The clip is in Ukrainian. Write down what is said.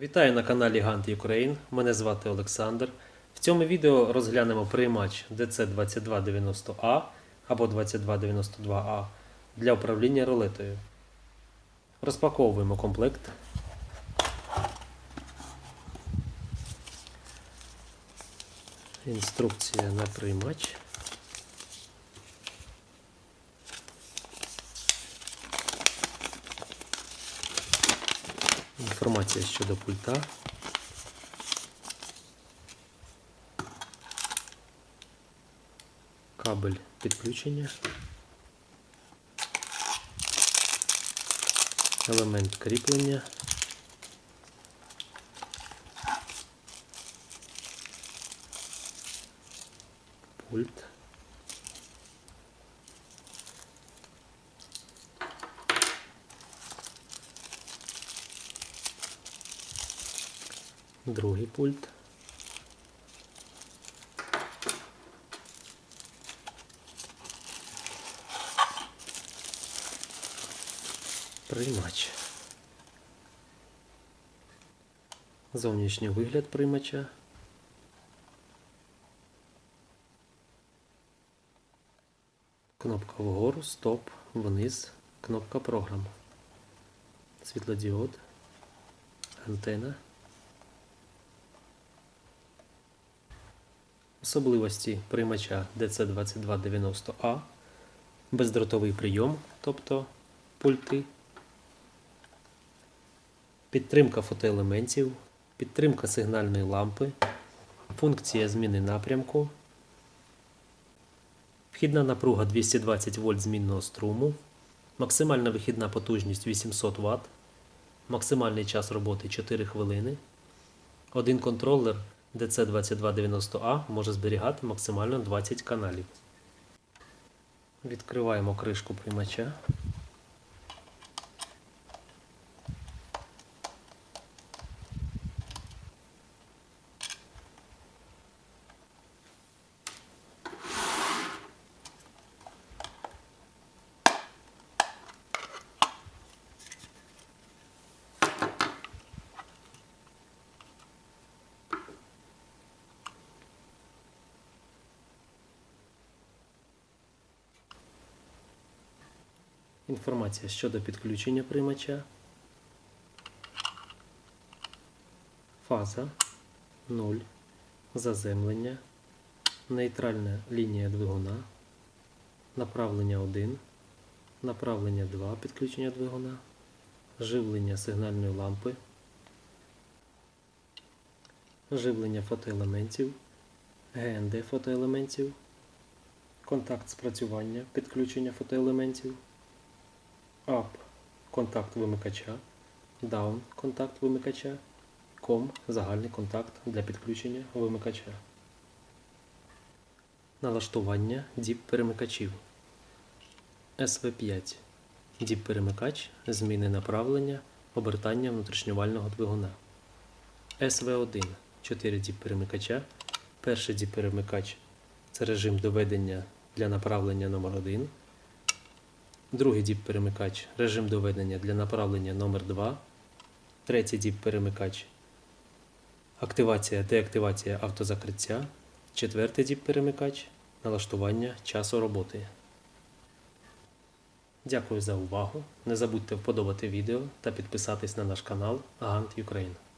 Вітаю на каналі Gantt Ukraine. Мене звати Олександр. В цьому відео розглянемо приймач DC2290A або 2292A для управління рулетою. Розпаковуємо комплект. Інструкція на приймач. Інформація щодо пульта. Кабель підключення. Елемент кріплення. Пульт. Другий пульт. Приймач. Зовнішній вигляд приймача. Кнопка вгору, стоп, вниз, кнопка програм. Світлодіод, антена. Особливості приймача DC2290A, бездротовий прийом, тобто пульти, підтримка фотоелементів, підтримка сигнальної лампи, функція зміни напрямку, вхідна напруга 220 вольт змінного струму, максимальна вихідна потужність 800 Вт, максимальний час роботи 4 хвилини. Один контролер DC2290A може зберігати максимально 20 каналів. Відкриваємо кришку приймача. Інформація щодо підключення приймача. Фаза 0. Заземлення. Нейтральна лінія двигуна. Направлення 1. Направлення 2 підключення двигуна. Живлення сигнальної лампи. Живлення фотоелементів. ГНД фотоелементів. Контакт спрацювання підключення фотоелементів. Up контакт вимикача, Down контакт вимикача, COM загальний контакт для підключення вимикача. Налаштування діп перемикачів. SV5 діп перемикач зміни направлення обертання внутрішньовального двигуна. SV1 4 діп перемикача. Перший діп перемикач це режим доведення для направлення номер 1 Другий діп-перемикач режим доведення для направлення номер 2 Третій діп-перемикач активація, деактивація автозакриття. Четвертий діп-перемикач налаштування часу роботи. Дякую за увагу. Не забудьте вподобати відео та підписатись на наш канал Gantt Ukraine.